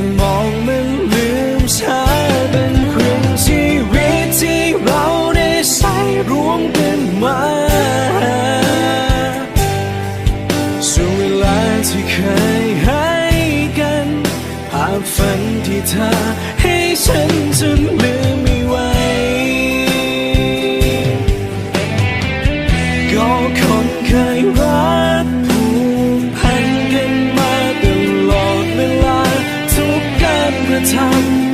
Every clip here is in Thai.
สมองมันลืมช้าเป็นครึ่งชีวิตที่เราได้ใช้รวมกันมาช่วงเวลาที่เคยให้กันภาพฝันที่เธอให้ฉันจนลืม พัน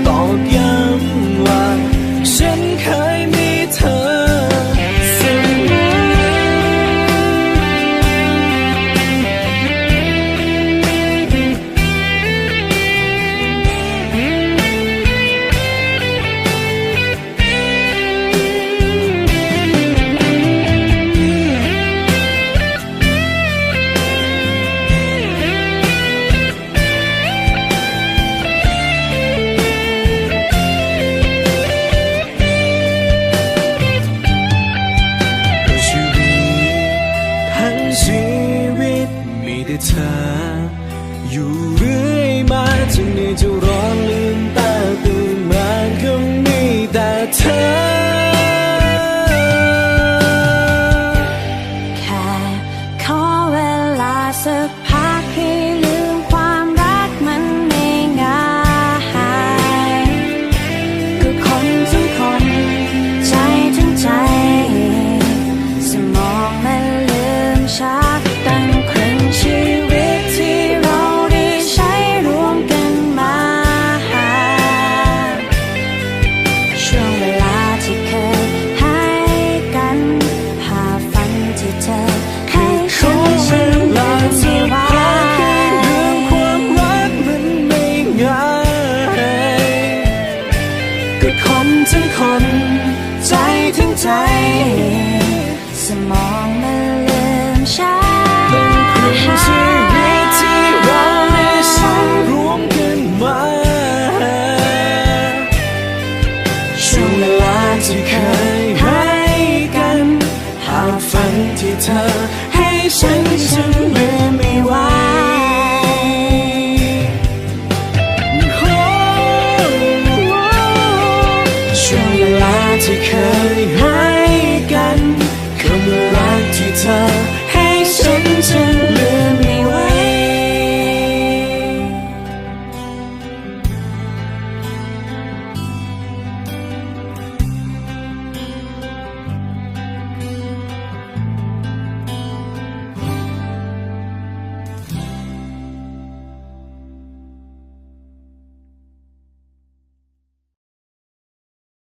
เธอ อยู่เรื่อยมาจนในี้จะร้องลืมตาตื่นมาก็มีแต่เธอ แค่ขอเวลาสักพักให้ มองมันเป็นเพื่อชีวิตที่เราได้สร้รวมกันมาช่วงเวลาที่เคยให้กัน หากฝันที่เธอให้ฉันฉันลืมไม่ว่า